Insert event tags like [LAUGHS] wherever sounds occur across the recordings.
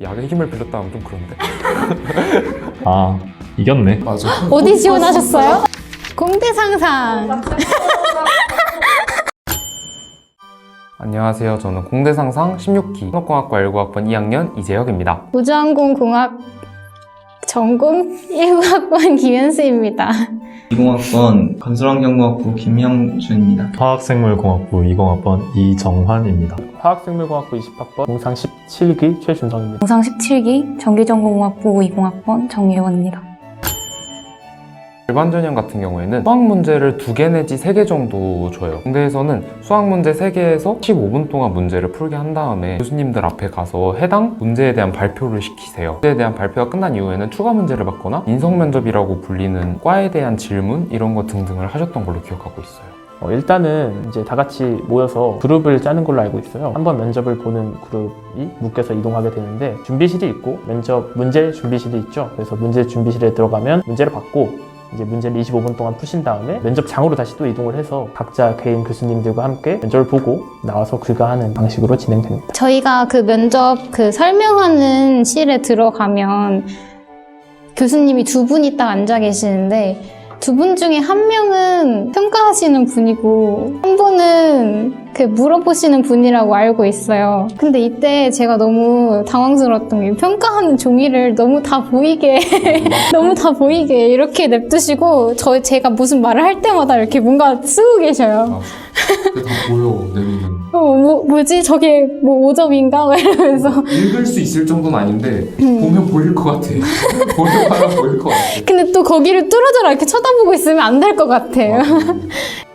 약의 힘을 빌렸다 하면 좀 그런데? [LAUGHS] 아 이겼네. 맞아. 어디 지원하셨어요? 공대 상상. 안녕하세요. 저는 공대상상 16기 산업공학과 19학번 2학년 이재혁입니다. 우주항공공학 전공 19학번 김현수입니다. [LAUGHS] 20학번 건설환경공학부 김형준입니다. 화학생물공학부 20학번 이정환입니다. 화학생물공학부 20학번 공상 17기 최준성입니다. 공상 17기 전기전공학부 20학번 정예원입니다. 일반 전형 같은 경우에는 수학 문제를 두 개 내지 세 개 정도 줘요. 공대에서는 수학 문제 3개에서 15분 동안 문제를 풀게 한 다음에 교수님들 앞에 가서 해당 문제에 대한 발표를 시키세요. 문제에 대한 발표가 끝난 이후에는 추가 문제를 받거나 인성 면접이라고 불리는 과에 대한 질문 이런 거 등등을 하셨던 걸로 기억하고 있어요. 어, 일단은 이제 다 같이 모여서 그룹을 짜는 걸로 알고 있어요. 한 번 면접을 보는 그룹이 묶여서 이동하게 되는데 준비실이 있고 면접 문제 준비실이 있죠. 그래서 문제 준비실에 들어가면 문제를 받고 이제 문제를 25분 동안 푸신 다음에 면접장으로 다시 또 이동을 해서 각자 개인 교수님들과 함께 면접을 보고 나와서 귀가하는 방식으로 진행됩니다. 저희가 그 면접 그 설명하는 실에 들어가면 교수님이 두 분이 딱 앉아 계시는데 두 분 중에 한 명은 평가하시는 분이고 한 분은 그 물어보시는 분이라고 알고 있어요. 근데 이때 제가 너무 당황스러웠던 게 평가하는 종이를 너무 다 보이게 [LAUGHS] 너무 다 보이게 이렇게 냅두시고 저 제가 무슨 말을 할 때마다 이렇게 뭔가 쓰고 계셔요. 그게 다 보여, 내리는. 어, 뭐, 뭐지? 저게 뭐 5점인가? 이러면서. 읽을 수 있을 정도는 아닌데 보면 보일 것 같아. [LAUGHS] 보면 보일 것 같아. 근데 또 거기를 뚫어져라 이렇게 쳐다보고 있으면 안 될 것 같아요. [LAUGHS]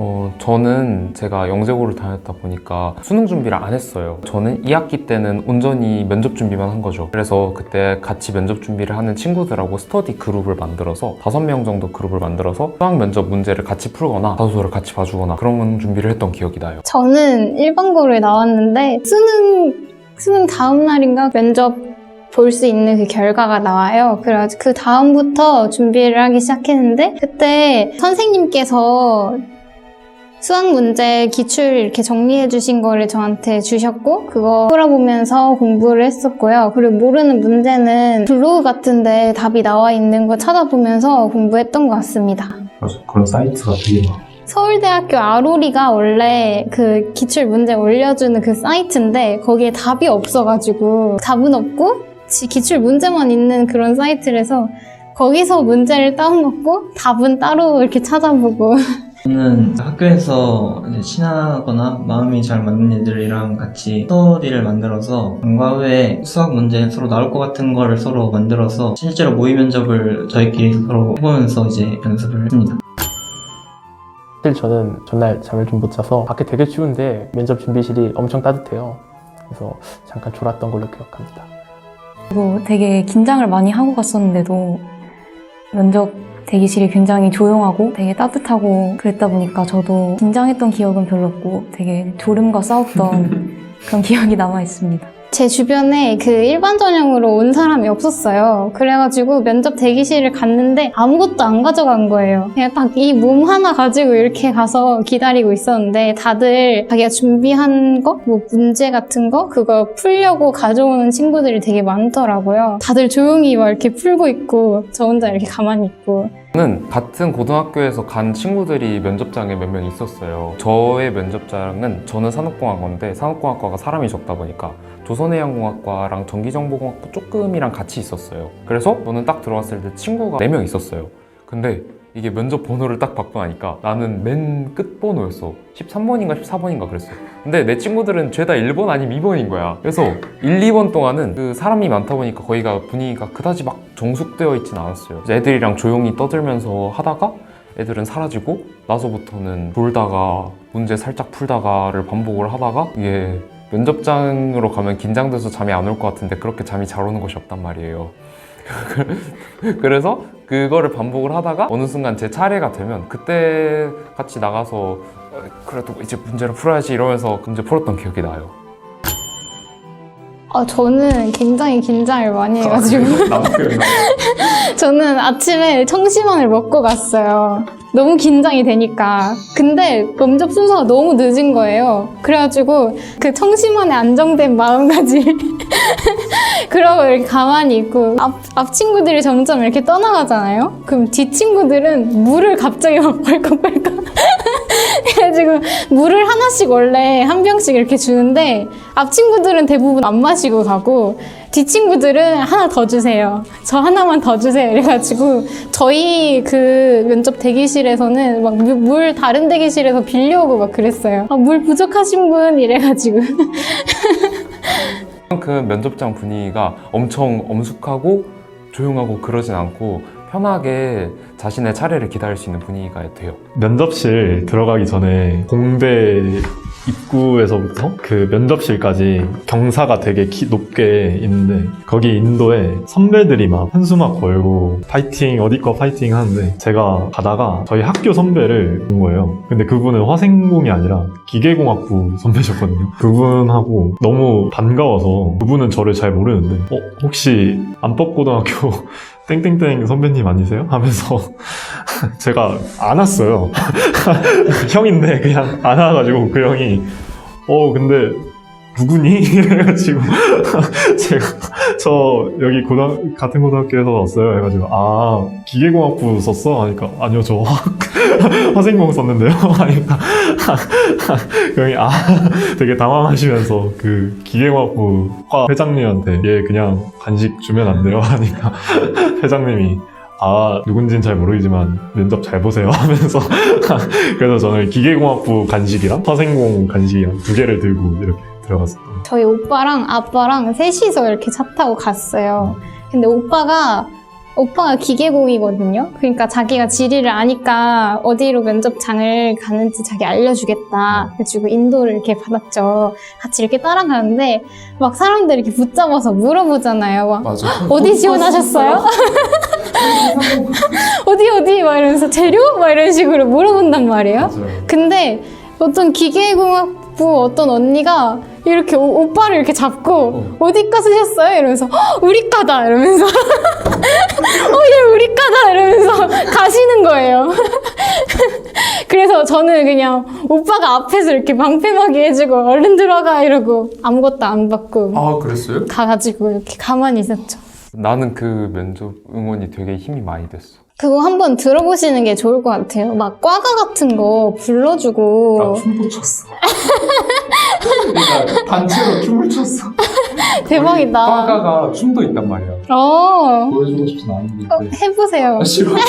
어, 저는 제가 영재고를 다녔다 보니까 수능 준비를 안 했어요. 저는 2학기 때는 온전히 면접 준비만 한 거죠. 그래서 그때 같이 면접 준비를 하는 친구들하고 스터디 그룹을 만들어서 5명 정도 그룹을 만들어서 수학 면접 문제를 같이 풀거나 자소서를 같이 봐주거나 그런 준비를 했던 기억이 나요. 저는 일반고를 나왔는데 수능, 수능 다음 날인가 면접 볼수 있는 그 결과가 나와요. 그래가지고 그 다음부터 준비를 하기 시작했는데 그때 선생님께서 수학 문제 기출 이렇게 정리해 주신 거를 저한테 주셨고 그거 풀어보면서 공부를 했었고요. 그리고 모르는 문제는 블로그 같은데 답이 나와 있는 거 찾아보면서 공부했던 것 같습니다. 맞아 그런 사이트가 되게 많아. 서울대학교 아로리가 원래 그 기출 문제 올려주는 그 사이트인데 거기에 답이 없어가지고 답은 없고 지- 기출 문제만 있는 그런 사이트라서 거기서 문제를 다운받고 답은 따로 이렇게 찾아보고 [LAUGHS] 저는 학교에서 이제 친하거나 마음이 잘 맞는 애들이랑 같이 스토리를 만들어서 방과 후에 수학 문제 서로 나올 것 같은 거를 서로 만들어서 실제로 모의 면접을 저희끼리 서로 해보면서 이제 연습을 했습니다. 사실 저는 전날 잠을 좀 못 자서 밖에 되게 추운데 면접 준비실이 엄청 따뜻해요. 그래서 잠깐 졸았던 걸로 기억합니다. 그리고 되게 긴장을 많이 하고 갔었는데도 면접 대기실이 굉장히 조용하고 되게 따뜻하고 그랬다 보니까 저도 긴장했던 기억은 별로 없고 되게 졸음과 싸웠던 [LAUGHS] 그런 기억이 남아 있습니다. 제 주변에 그 일반 전형으로 온 사람이 없었어요. 그래가지고 면접 대기실을 갔는데 아무것도 안 가져간 거예요. 그냥 딱 이 몸 하나 가지고 이렇게 가서 기다리고 있었는데 다들 자기가 준비한 거, 뭐 문제 같은 거, 그거 풀려고 가져오는 친구들이 되게 많더라고요. 다들 조용히 막 이렇게 풀고 있고 저 혼자 이렇게 가만히 있고 저는 같은 고등학교에서 간 친구들이 면접장에 몇 명 있었어요. 저의 면접장은 저는 산업공학과인데 산업공학과가 사람이 적다 보니까 조선해양공학과랑 전기정보공학부 조금이랑 같이 있었어요. 그래서 저는 딱 들어왔을 때 친구가 4명 있었어요. 근데 이게 면접 번호를 딱 받고 나니까 나는 맨 끝 번호였어. 13번인가 14번인가 그랬어. 근데 내 친구들은 죄다 1번 아니면 2번인 거야. 그래서 1, 2번 동안은 그 사람이 많다 보니까 거기가 분위기가 그다지 막 정숙되어 있진 않았어요. 애들이랑 조용히 떠들면서 하다가 애들은 사라지고 나서부터는 졸다가 문제 살짝 풀다가를 반복을 하다가 이게 면접장으로 가면 긴장돼서 잠이 안 올 것 같은데 그렇게 잠이 잘 오는 것이 없단 말이에요. [LAUGHS] 그래서 그거를 반복을 하다가 어느 순간 제 차례가 되면 그때 같이 나가서 어, 그래도 이제 문제를 풀어야지 이러면서 문제 풀었던 기억이 나요. 아, 저는 굉장히 긴장을 많이 해가지고 나도 기억나. [LAUGHS] 저는 아침에 청심환을 먹고 갔어요. 너무 긴장이 되니까. 근데 면접 순서가 너무 늦은 거예요. 그래가지고 그 청심환의 안정된 마음가짐. [LAUGHS] 그러고 이렇게 가만히 있고 앞, 앞 친구들이 점점 이렇게 떠나가잖아요. 그럼 뒤 친구들은 물을 갑자기 [LAUGHS] 막 벌컥벌컥 [LAUGHS] 그래가지고 물을 하나씩 원래 한 병씩 이렇게 주는데 앞 친구들은 대부분 안 마시고 가고 뒤 친구들은 하나 더 주세요. 저 하나만 더 주세요. 이래가지고 저희 그 면접 대기실에서는 막 물 다른 대기실에서 빌려오고 막 그랬어요. 아, 물 부족하신 분 이래가지고 [LAUGHS] 그 면접장 분위기가 엄청 엄숙하고 조용하고 그러진 않고 편하게 자신의 차례를 기다릴 수 있는 분위기가 돼요. 면접실 들어가기 전에 공대 입구에서부터 그 면접실까지 경사가 되게 기- 높게 있는데 거기 인도에 선배들이 막 한수막 걸고 파이팅 어디 거 파이팅 하는데 제가 가다가 저희 학교 선배를 본 거예요. 근데 그분은 화생공이 아니라 기계공학부 선배셨거든요. 그분하고 너무 반가워서 그분은 저를 잘 모르는데 어 혹시 안법고등학교 [LAUGHS] 땡땡땡 선배님 아니세요? 하면서 [LAUGHS] 제가 안 왔어요. [LAUGHS] 형인데 그냥 안 와가지고 그 형이 어 근데 누구니? [LAUGHS] 이래가지고 제가 저 여기 고등 같은 고등학교에서 왔어요 해가지고 아 기계공학부 썼어? 하니까 아니요 저 화생공 썼는데요 하니까 그 형이 아 되게 당황하시면서 그 기계공학부 과 회장님한테 얘 그냥 간식 주면 안 돼요 하니까 회장님이 아 누군지는 잘 모르지만 면접 잘 보세요 [LAUGHS] 하면서 [LAUGHS] 그래서 저는 기계공학부 간식이랑 화생공 간식이랑 두 개를 들고 이렇게 들어갔어요. 저희 오빠랑 아빠랑 셋이서 이렇게 차 타고 갔어요. 근데 오빠가 오빠가 기계공이거든요. 그러니까 자기가 지리를 아니까 어디로 면접장을 가는지 자기 알려주겠다. 그래가지고 인도를 이렇게 받았죠. 같이 이렇게 따라가는데 막 사람들이 이렇게 붙잡아서 물어보잖아요. 막 맞아. [GASPS] 어디 지원하셨어요? [LAUGHS] 어디 어디 막 이러면서 재료 막 이런 식으로 물어본단 말이에요. 맞아요. 근데 어떤 기계공학부 어떤 언니가 이렇게 오, 빠를 이렇게 잡고 어. 디과 쓰셨어요? 이러면서 "헉, 우리 과다 이러면서 [LAUGHS] [LAUGHS] 어얘 우리 과다 이러면서 [LAUGHS] 가시는 거예요. [LAUGHS] 그래서 저는 그냥 오빠가 앞에서 이렇게 방패막이 해주고 얼른 들어가 이러고 아무것도 안 받고 아 그랬어요? 가가지고 이렇게 가만히 있었죠. 나는 그 면접 응원이 되게 힘이 많이 됐어. 그거 한번 들어보시는 게 좋을 것 같아요. 막 과가 같은 거 불러주고 춤도 췄어. 그러니까 [LAUGHS] 단체로 춤을 췄어. [LAUGHS] 대박이다. 과가가 춤도 있단 말이야. 어, 보여주고 싶진 않은데. 어, 해보세요. 싫어. [LAUGHS]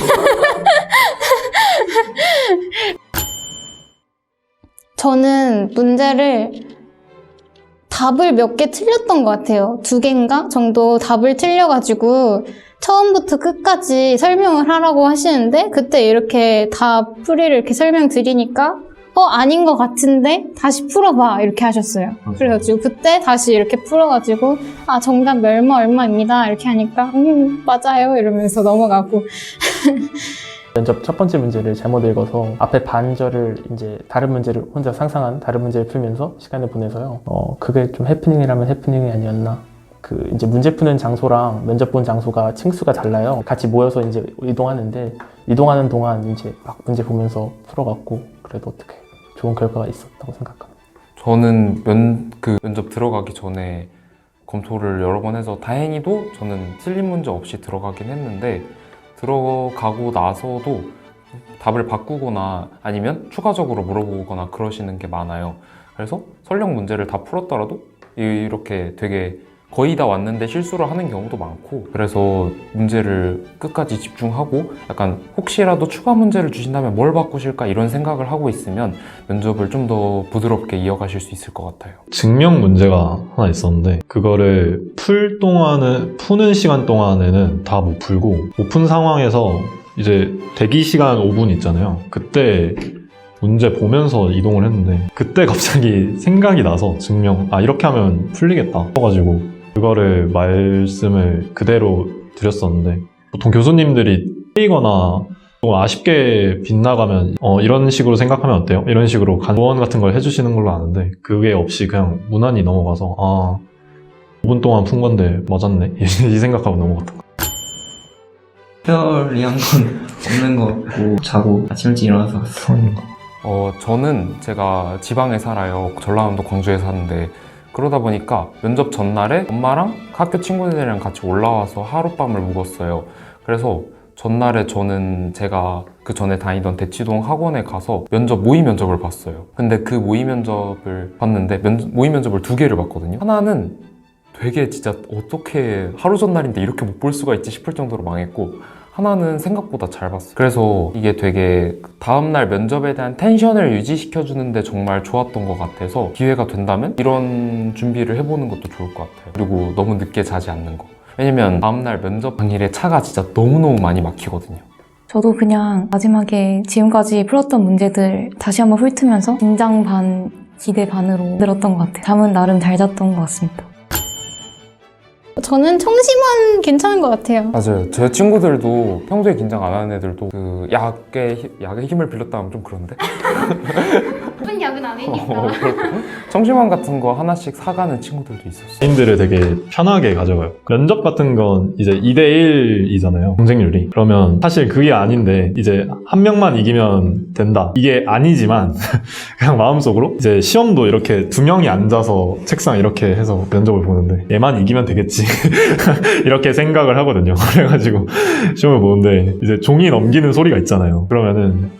저는 문제를 답을 몇 개 틀렸던 것 같아요. 두 개인가 정도 답을 틀려가지고 처음부터 끝까지 설명을 하라고 하시는데 그때 이렇게 다 풀이를 이렇게 설명드리니까 어 아닌 것 같은데 다시 풀어봐 이렇게 하셨어요. 그래가지고 그때 다시 이렇게 풀어가지고 아 정답 멸마 얼마입니다 이렇게 하니까 음 맞아요 이러면서 넘어가고 [LAUGHS] 면접 첫 번째 문제를 잘못 읽어서 앞에 반절을 이제 다른 문제를 혼자 상상한 다른 문제를 풀면서 시간을 보내서요. 어 그게 좀 해프닝이라면 해프닝이 아니었나. 그 이제 문제 푸는 장소랑 면접 본 장소가 층수가 달라요. 같이 모여서 이제 이동하는데 이동하는 동안 이제 막 문제 보면서 풀어갔고 그래도 어떻게 좋은 결과가 있었다고 생각합니다. 저는 면, 그 면접 들어가기 전에 검토를 여러 번 해서 다행히도 저는 틀린 문제 없이 들어가긴 했는데 들어가고 나서도 답을 바꾸거나 아니면 추가적으로 물어보거나 그러시는 게 많아요. 그래서 설령 문제를 다 풀었더라도 이렇게 되게 거의 다 왔는데 실수를 하는 경우도 많고 그래서 문제를 끝까지 집중하고 약간 혹시라도 추가 문제를 주신다면 뭘 바꾸실까 이런 생각을 하고 있으면 면접을 좀 더 부드럽게 이어가실 수 있을 것 같아요. 증명 문제가 하나 있었는데 그거를 풀 동안은 푸는 시간 동안에는 다 못 풀고 오픈 상황에서 이제 대기 시간 5분 있잖아요. 그때 문제 보면서 이동을 했는데 그때 갑자기 [LAUGHS] 생각이 나서 증명 아 이렇게 하면 풀리겠다 해가지고 그거를 말씀을 그대로 드렸었는데 보통 교수님들이 틀리거나 좀 아쉽게 빗나가면 어, 이런 식으로 생각하면 어때요? 이런 식으로 간원 같은 걸 해주시는 걸로 아는데 그게 없이 그냥 무난히 넘어가서 아 5분 동안 푼 건데 맞았네 [LAUGHS] 이 생각하고 넘어갔던 거 특별히 한 건 [LAUGHS] 없는 거 같고 자고 아침 일찍 일어나서 왔어요. 어, 저는 제가 지방에 살아요. 전라남도 광주에 사는데 그러다 보니까 면접 전날에 엄마랑 학교 친구들이랑 같이 올라와서 하룻밤을 묵었어요. 그래서 전날에 저는 제가 그 전에 다니던 대치동 학원에 가서 면접 모의 면접을 봤어요. 근데 그 모의 면접을 봤는데 면- 모의 면접을 두 개를 봤거든요. 하나는 되게 진짜 어떻게 하루 전날인데 이렇게 못 볼 수가 있지 싶을 정도로 망했고 하나는 생각보다 잘 봤어요. 그래서 이게 되게 다음날 면접에 대한 텐션을 유지시켜주는데 정말 좋았던 것 같아서 기회가 된다면 이런 준비를 해보는 것도 좋을 것 같아요. 그리고 너무 늦게 자지 않는 거. 왜냐면 다음날 면접 당일에 차가 진짜 너무너무 많이 막히거든요. 저도 그냥 마지막에 지금까지 풀었던 문제들 다시 한번 훑으면서 긴장 반, 기대 반으로 들었던 것 같아요. 잠은 나름 잘 잤던 것 같습니다. 저는 청심환 괜찮은 것 같아요. 맞아요. 제 친구들도 평소에 긴장 안 하는 애들도 그 약의, 힘- 약의 힘을 빌렸다 하면 좀 그런데? [LAUGHS] 나쁜 약은 아니니까. 어. 청심환 같은 거 하나씩 사가는 친구들도 있었어요. 인들을 되게 편하게 가져가요. 면접 같은 건 이제 2대1이잖아요. 경쟁률이. 그러면 사실 그게 아닌데 이제 한 명만 이기면 된다. 이게 아니지만 [LAUGHS] 그냥 마음속으로 이제 시험도 이렇게 두 명이 앉아서 책상 이렇게 해서 면접을 보는데 얘만 이기면 되겠지. [LAUGHS] 이렇게 생각을 하거든요. [LAUGHS] 그래가지고 시험을 보는데 이제 종이 넘기는 소리가 있잖아요. 그러면은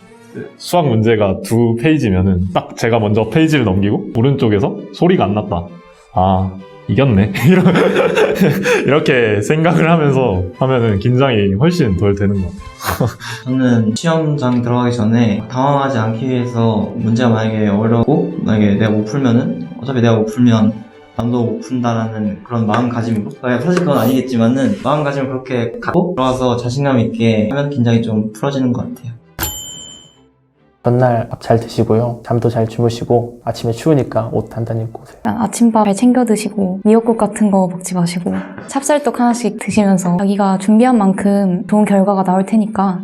수학 문제가 두 페이지면은 딱 제가 먼저 페이지를 넘기고 오른쪽에서 소리가 안 났다. 아 이겼네. [LAUGHS] 이렇게 생각을 하면서 하면은 긴장이 훨씬 덜 되는 것 같아요. 저는 시험장 들어가기 전에 당황하지 않기 위해서 문제가 만약에 어렵고 만약에 내가 못 풀면은 어차피 내가 못 풀면 남도 못 푼다라는 그런 마음가짐이고 그러니까 사실 그건 아니겠지만은 마음가짐을 그렇게 갖고 들어가서 자신감 있게 하면 긴장이 좀 풀어지는 것 같아요. 전날 밥 잘 드시고요. 잠도 잘 주무시고 아침에 추우니까 옷 단단히 입고 오세요. 아침밥 잘 챙겨 드시고 미역국 같은 거 먹지 마시고 찹쌀떡 하나씩 드시면서 자기가 준비한 만큼 좋은 결과가 나올 테니까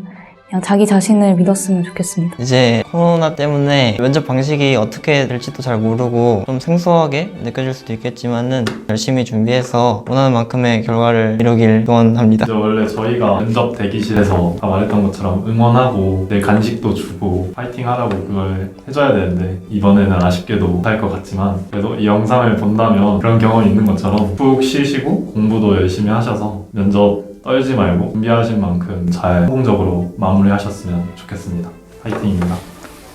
그냥 자기 자신을 믿었으면 좋겠습니다. 이제 코로나 때문에 면접 방식이 어떻게 될지도 잘 모르고 좀 생소하게 느껴질 수도 있겠지만은 열심히 준비해서 원하는 만큼의 결과를 이루길 응원합니다. 이제 원래 저희가 면접 대기실에서 다 말했던 것처럼 응원하고 내 간식도 주고 파이팅 하라고 그걸 해줘야 되는데 이번에는 아쉽게도 못할 것 같지만 그래도 이 영상을 본다면 그런 경험이 있는 것처럼 푹 쉬시고 공부도 열심히 하셔서 면접 떨지 말고 준비하신 만큼 잘 성공적으로 마무리하셨으면 좋겠습니다. 파이팅입니다.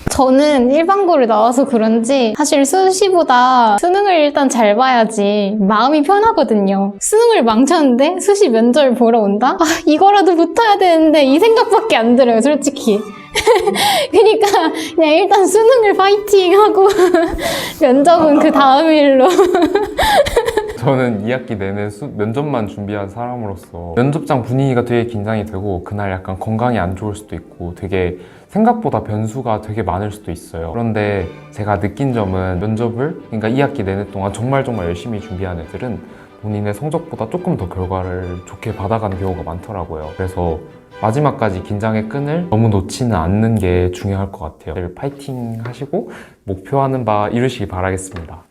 저는 일반고를 나와서 그런지 사실 수시보다 수능을 일단 잘 봐야지 마음이 편하거든요. 수능을 망쳤는데 수시 면접을 보러 온다? 아, 이거라도 붙어야 되는데 이 생각밖에 안 들어요, 솔직히. [LAUGHS] 그러니까 그냥 일단 수능을 파이팅하고 [LAUGHS] 면접은 그 다음 일로. [LAUGHS] 저는 2학기 내내 수- 면접만 준비한 사람으로서 면접장 분위기가 되게 긴장이 되고 그날 약간 건강이 안 좋을 수도 있고 되게 생각보다 변수가 되게 많을 수도 있어요. 그런데 제가 느낀 점은 면접을 그러니까 2학기 내내 동안 정말 정말 열심히 준비한 애들은 본인의 성적보다 조금 더 결과를 좋게 받아가는 경우가 많더라고요. 그래서 마지막까지 긴장의 끈을 너무 놓지는 않는 게 중요할 것 같아요. 파이팅 하시고 목표하는 바 이루시기 바라겠습니다.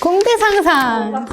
공대 상상.